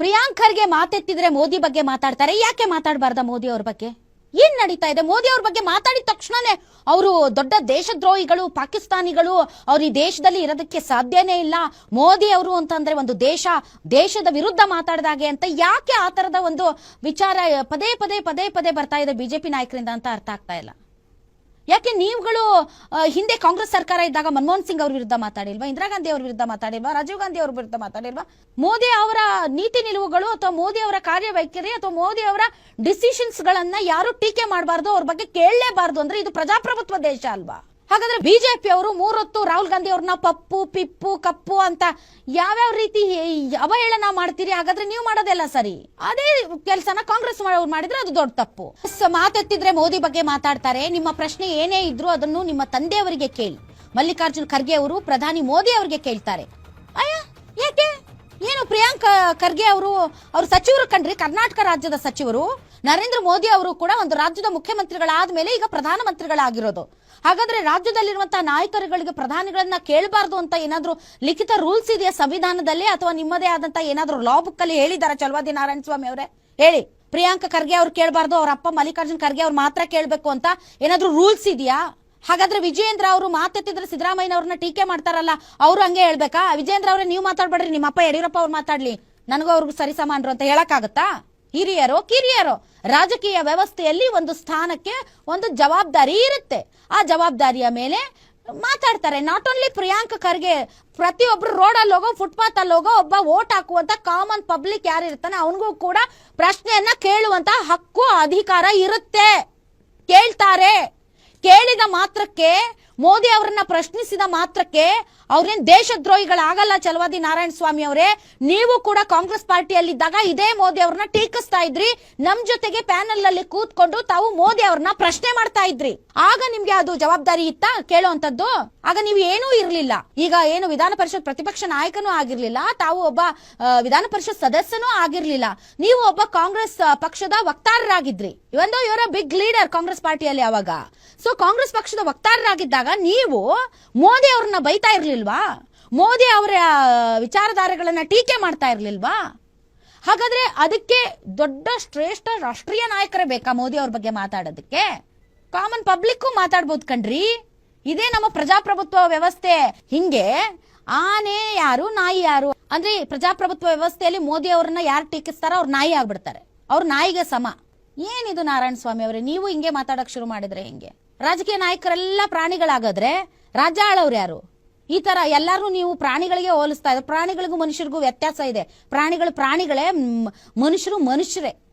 ಪ್ರಿಯಾಂಕ್ ಖರ್ಗೆ ಮಾತೆತ್ತಿದ್ರೆ ಮೋದಿ ಬಗ್ಗೆ ಮಾತಾಡ್ತಾರೆ, ಯಾಕೆ ಮಾತಾಡಬಾರ್ದ ಮೋದಿ ಅವ್ರ ಬಗ್ಗೆ? ಏನ್ ನಡೀತಾ ಇದೆ? ಮೋದಿ ಅವ್ರ ಬಗ್ಗೆ ಮಾತಾಡಿದ ತಕ್ಷಣನೇ ಅವರು ದೊಡ್ಡ ದೇಶದ್ರೋಹಿಗಳು, ಪಾಕಿಸ್ತಾನಿಗಳು, ಅವ್ರ ಈ ದೇಶದಲ್ಲಿ ಇರೋದಕ್ಕೆ ಸಾಧ್ಯನೇ ಇಲ್ಲ. ಮೋದಿ ಅವರು ಅಂತಂದ್ರೆ ಒಂದು ದೇಶ, ದೇಶದ ವಿರುದ್ಧ ಮಾತಾಡಿದಾಗೆ ಅಂತ ಯಾಕೆ ಆ ತರದ ಒಂದು ವಿಚಾರ ಪದೇ ಪದೇ ಪದೇ ಪದೇ ಬರ್ತಾ ಇದೆ ಬಿಜೆಪಿ ನಾಯಕರಿಂದ ಅಂತ ಅರ್ಥ ಆಗ್ತಾ ಇಲ್ಲ. ಯಾಕೆ ನೀವುಗಳು ಹಿಂದೆ ಕಾಂಗ್ರೆಸ್ ಸರ್ಕಾರ ಇದ್ದಾಗ ಮನಮೋಹನ್ ಸಿಂಗ್ ಅವ್ರ ವಿರುದ್ಧ ಮಾತಾಡಿಲ್ವಾ, ಇಂದಿರಾ ಗಾಂಧಿ ಅವ್ರ ವಿರುದ್ಧ ಮಾತಾಡಿಲ್ವಾ, ರಾಜೀವ್ ಗಾಂಧಿ ಅವ್ರ ವಿರುದ್ಧ ಮಾತಾಡಿಲ್ವಾ? ಮೋದಿ ಅವರ ನೀತಿ ನಿಲುವುಗಳು ಅಥವಾ ಮೋದಿ ಅವರ ಕಾರ್ಯವೈಖರಿ ಅಥವಾ ಮೋದಿ ಅವರ ಡಿಸಿಷನ್ಸ್ ಗಳನ್ನ ಯಾರು ಟೀಕೆ ಮಾಡಬಾರ್ದು ಅವ್ರ ಬಗ್ಗೆ ಕೇಳಲೇಬಾರ್ದು ಅಂದ್ರೆ ಇದು ಪ್ರಜಾಪ್ರಭುತ್ವ ದೇಶ ಅಲ್ವಾ? ಹಾಗಾದ್ರೆ ಬಿಜೆಪಿ ಅವರು ಮೂರೊತ್ತು ರಾಹುಲ್ ಗಾಂಧಿ ಅವ್ರನ್ನ ಪಪ್ಪು, ಪಿಪ್ಪು, ಕಪ್ಪು ಅಂತ ಯಾವ್ಯಾವ ರೀತಿ ಅವಹೇಳನ ಮಾಡ್ತೀರಿ? ಹಾಗಾದ್ರೆ ನೀವು ಮಾಡೋದೆಲ್ಲ ಸರಿ. ಅದೇ ಕೆಲಸನ ಕಾಂಗ್ರೆಸ್ ಮಾಡೋರು ಮಾಡಿದ್ರೆ ಅದು ದೊಡ್ಡ ತಪ್ಪು. ಮಾತೆತ್ತಿದ್ರೆ ಮೋದಿ ಬಗ್ಗೆ ಮಾತಾಡ್ತಾರೆ. ನಿಮ್ಮ ಪ್ರಶ್ನೆ ಏನೇ ಇದ್ರೂ ಅದನ್ನು ನಿಮ್ಮ ತಂದೆಯವರಿಗೆ ಕೇಳಿ. ಮಲ್ಲಿಕಾರ್ಜುನ್ ಖರ್ಗೆ ಅವರು ಪ್ರಧಾನಿ ಮೋದಿ ಅವರಿಗೆ ಕೇಳ್ತಾರೆ. ಏನು ಪ್ರಿಯಾಂಕ್ ಖರ್ಗೆ ಅವರು, ಅವ್ರ ಸಚಿವರು ಕಣ್ರಿ ಕರ್ನಾಟಕ ರಾಜ್ಯದ ಸಚಿವರು, ನರೇಂದ್ರ ಮೋದಿ ಅವರು ಕೂಡ ಒಂದು ರಾಜ್ಯದ ಮುಖ್ಯಮಂತ್ರಿಗಳಾದ ಮೇಲೆ ಈಗ ಪ್ರಧಾನಮಂತ್ರಿಗಳಾಗಿರೋದು. ಹಾಗಾದ್ರೆ ರಾಜ್ಯದಲ್ಲಿರುವಂತಹ ನಾಯಕರುಗಳಿಗೆ ಪ್ರಧಾನಿಗಳನ್ನ ಕೇಳಬಾರ್ದು ಅಂತ ಏನಾದ್ರೂ ಲಿಖಿತ ರೂಲ್ಸ್ ಇದೆಯಾ ಸಂವಿಧಾನದಲ್ಲಿ? ಅಥವಾ ನಿಮ್ಮದೇ ಆದಂತ ಏನಾದ್ರು ಲಾ ಬುಕ್ ಅಲ್ಲಿ ಹೇಳಿದಾರ ಚಲವಾದಿ ನಾರಾಯಣ ಸ್ವಾಮಿ ಅವರೇ? ಹೇಳಿ. ಪ್ರಿಯಾಂಕ ಖರ್ಗೆ ಅವ್ರು ಕೇಳಬಾರ್ದು, ಅವ್ರ ಅಪ್ಪ ಮಲ್ಲಿಕಾರ್ಜುನ್ ಖರ್ಗೆ ಅವ್ರು ಮಾತ್ರ ಕೇಳಬೇಕು ಅಂತ ಏನಾದ್ರು ರೂಲ್ಸ್ ಇದೆಯಾ? ಹಾಗಾದ್ರೆ ವಿಜಯೇಂದ್ರ ಅವರು ಮಾತೆತ್ತಿದ್ರೆ ಸಿದ್ದರಾಮಯ್ಯ ಅವ್ರನ್ನ ಟೀಕೆ ಮಾಡ್ತಾರಲ್ಲ, ಅವರು ಹಂಗೆ ಹೇಳ್ಬೇಕಾ? ವಿಜಯೇಂದ್ರ ಅವರೇ, ನೀವು ಮಾತಾಡ್ಬೇಡ್ರಿ ನಿಮ್ಮ ಅಪ್ಪ ಯಡಿಯೂರಪ್ಪ ಅವ್ರು ಮಾತಾಡ್ಲಿ. ನನಗೂ ಅವ್ರಿಗೂ ಸರಿ ಸಮಾನರು ಅಂತ ಹೇಳಕ್ಕಾಗತ್ತಾ? ಹಿರಿಯರು, ಕಿರಿಯರು, ರಾಜಕೀಯ ವ್ಯವಸ್ಥೆಯಲ್ಲಿ ಒಂದು ಸ್ಥಾನಕ್ಕೆ ಒಂದು ಜವಾಬ್ದಾರಿ ಇರುತ್ತೆ. ಆ ಜವಾಬ್ದಾರಿಯ ಮೇಲೆ ಮಾತಾಡ್ತಾರೆ. ನಾಟ್ ಓನ್ಲಿ ಪ್ರಿಯಾಂಕ್ ಖರ್ಗೆ, ಪ್ರತಿಯೊಬ್ರು ರೋಡಲ್ಲಿ ಹೋಗೋ ಫುಟ್ಪಾತ್ ಅಲ್ಲಿ ಹೋಗೋ, ಒಬ್ಬ ವೋಟ್ ಹಾಕುವಂತ ಕಾಮನ್ ಪಬ್ಲಿಕ್ ಯಾರು ಇರ್ತಾನೆ, ಅವನಿಗೂ ಕೂಡ ಪ್ರಶ್ನೆಯನ್ನ ಕೇಳುವಂತ ಹಕ್ಕು, ಅಧಿಕಾರ ಇರುತ್ತೆ. ಕೇಳ್ತಾರೆ. ಕೇಳಿದ ಮಾತ್ರಕ್ಕೆ ಮೋದಿ ಅವರನ್ನ ಪ್ರಶ್ನಿಸಿದ ಮಾತ್ರಕ್ಕೆ ಅವ್ರೇನ್ ದೇಶದ್ರೋಹಿಗಳಾಗಲ್ಲ ಚಲವಾದಿ ನಾರಾಯಣ ಸ್ವಾಮಿ ಅವರೇ, ನೀವು ಕೂಡ ಕಾಂಗ್ರೆಸ್ ಪಾರ್ಟಿಯಲ್ಲಿದ್ದಾಗ ಇದೇ ಮೋದಿ ಅವ್ರನ್ನ ಟೀಕಿಸ್ತಾ ಇದ್ರಿ. ನಮ್ ಜೊತೆಗೆ ಪ್ಯಾನಲ್ ಅಲ್ಲಿ ಕೂತ್ಕೊಂಡು ತಾವು ಮೋದಿ ಅವ್ರನ್ನ ಪ್ರಶ್ನೆ ಮಾಡ್ತಾ ಇದ್ರಿ. ಆಗ ನಿಮ್ಗೆ ಅದು ಜವಾಬ್ದಾರಿ ಇತ್ತಾ? ಕೇಳುವಂತದ್ದು ಆಗ ನೀವು ಏನೂ ಇರ್ಲಿಲ್ಲ. ಈಗ ಏನು ವಿಧಾನ ಪರಿಷತ್ ಪ್ರತಿಪಕ್ಷ ನಾಯಕನೂ ಆಗಿರ್ಲಿಲ್ಲ, ತಾವು ಒಬ್ಬ ವಿಧಾನ ಪರಿಷತ್ ಸದಸ್ಯನೂ ಆಗಿರ್ಲಿಲ್ಲ. ನೀವು ಒಬ್ಬ ಕಾಂಗ್ರೆಸ್ ಪಕ್ಷದ ವಕ್ತಾರರಾಗಿದ್ರಿ. ಇವನ್ ಇವರ ಬಿಗ್ ಲೀಡರ್ ಕಾಂಗ್ರೆಸ್ ಪಾರ್ಟಿಯಲ್ಲಿ ಅವಾಗ. ಸೊ, ಕಾಂಗ್ರೆಸ್ ಪಕ್ಷದ ವಕ್ತಾರರಾಗಿದ್ದಾಗ ನೀವು ಮೋದಿ ಅವ್ರನ್ನ ಬೈತಾ ಇರ್ಲಿಲ್ವಾ? ಮೋದಿ ಅವರ ವಿಚಾರಧಾರೆಗಳನ್ನ ಟೀಕೆ ಮಾಡ್ತಾ ಇರ್ಲಿಲ್ವಾ? ಹಾಗಾದ್ರೆ ಅದಕ್ಕೆ ದೊಡ್ಡ ಶ್ರೇಷ್ಠ ರಾಷ್ಟ್ರೀಯ ನಾಯಕರೇ ಬೇಕಾ ಮೋದಿ ಅವ್ರ ಬಗ್ಗೆ ಮಾತಾಡೋದಕ್ಕೆ? ಕಾಮನ್ ಪಬ್ಲಿಕ್ ಮಾತಾಡ್ಬೋದು ಕಣ್ರಿ. ಇದೇ ನಮ್ಮ ಪ್ರಜಾಪ್ರಭುತ್ವ ವ್ಯವಸ್ಥೆ. ಹಿಂಗೆ ಆನೆ ಯಾರು, ನಾಯಿ ಯಾರು? ಅಂದ್ರೆ ಪ್ರಜಾಪ್ರಭುತ್ವ ವ್ಯವಸ್ಥೆಯಲ್ಲಿ ಮೋದಿ ಅವ್ರನ್ನ ಯಾರು ಟೀಕಿಸ್ತಾರೋ ಅವ್ರು ನಾಯಿ ಆಗ್ಬಿಡ್ತಾರೆ. ಅವ್ರ ನಾಯಿಗೆ ಸಮ. ಏನಿದು ನಾರಾಯಣ ಸ್ವಾಮಿ ಅವರೇ? ನೀವು ಹಿಂಗೆ ಮಾತಾಡಕ್ ಶುರು ಮಾಡಿದ್ರೆ ಹಿಂಗೆ? ರಾಜಕೀಯ ನಾಯಕರೆಲ್ಲ ಪ್ರಾಣಿಗಳಾಗಾದ್ರೆ ರಾಜ ಯಾರು? ಈ ತರ ಎಲ್ಲರೂ ನೀವು ಪ್ರಾಣಿಗಳಿಗೆ ಹೋಲಿಸ್ತಾ ಇದ್ರೆ ಪ್ರಾಣಿಗಳಿಗೂ ಮನುಷ್ಯರಿಗೂ ವ್ಯತ್ಯಾಸ ಇದೆ. ಪ್ರಾಣಿಗಳು ಪ್ರಾಣಿಗಳೇ ಮನುಷ್ಯರು ಮನುಷ್ಯರೇ.